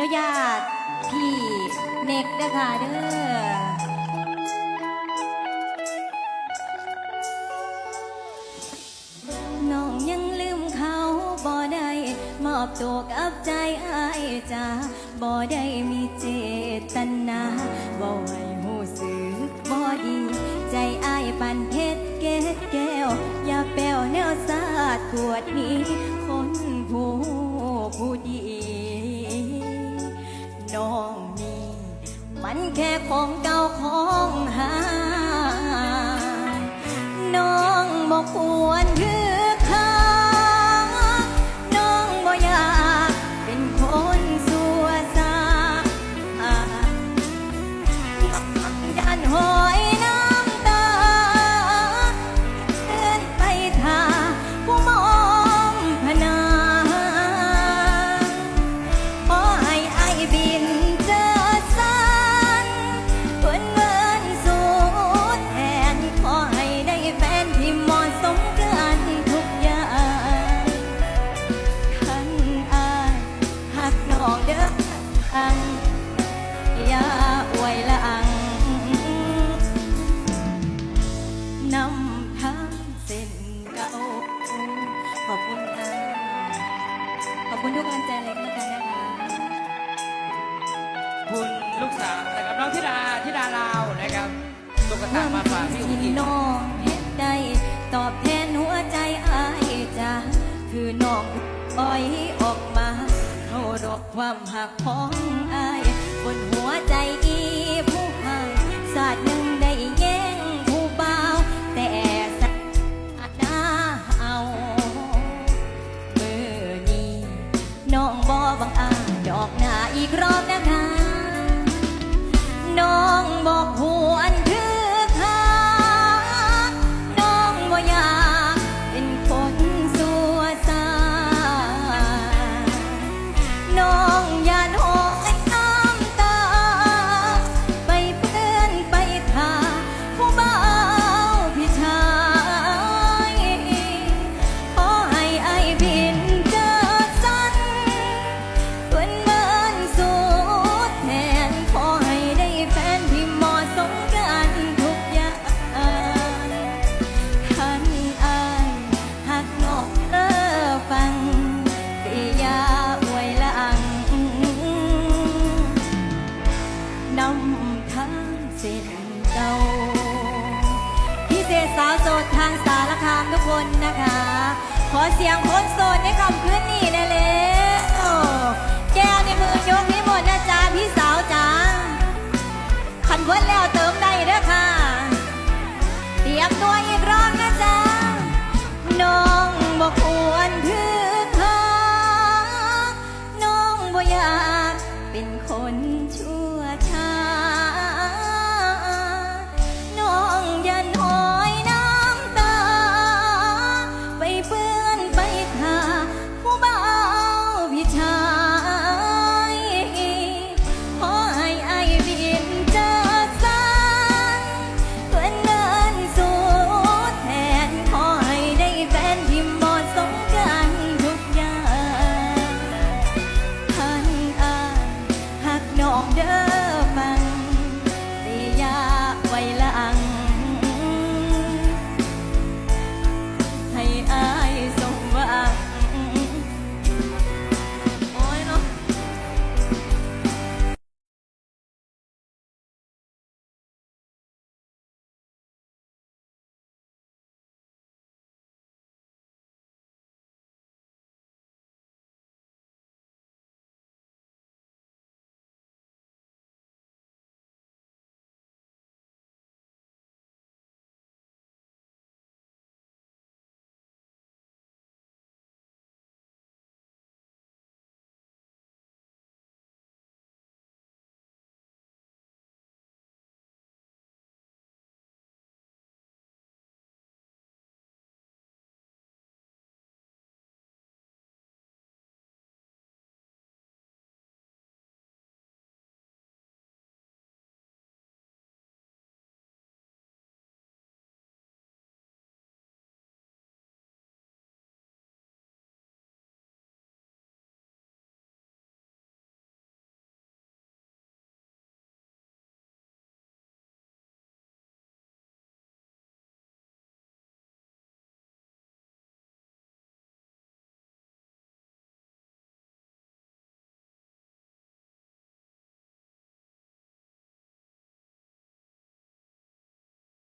นุญาติพี่เน็กเด้อค่ะเด้อน้องยังลืมเขาบ่ได้มอบตัวกับใจอายจ้าบ่ได้มีเจตนาบ่ให้หูสึกบ่ดี ใจอายปันเพชรเกศแก้ว อย่าแป้วแนวสาดขวดนี้ คนผู้ผู้ดี ค่ของเก่าของหา น้องบอกควรคือ คุณลูกสาวนะครับน้องธิดาธิดาลาวนะครับตุ๊กตามาฝากพี่อุ้งอิงน้องเฮ็ดได้ตอบแทนหัวใจอายจ้าคือน้องปล่อยออกมาเคารพความหักของอายบนหัวใจอีผู้หายศาสตร์หนึ่งได้แย่งผู้เบาแต่สัตว์หน้าเอาเมื่อนี้น้องบอบังอาจดอกหน้าอีกรอบนะคะ ดทางสารคามทุกคนนะคะ ขอเสียงคนโสดในคำคืนนี้ได้แล้วแก้วในมือยกนี้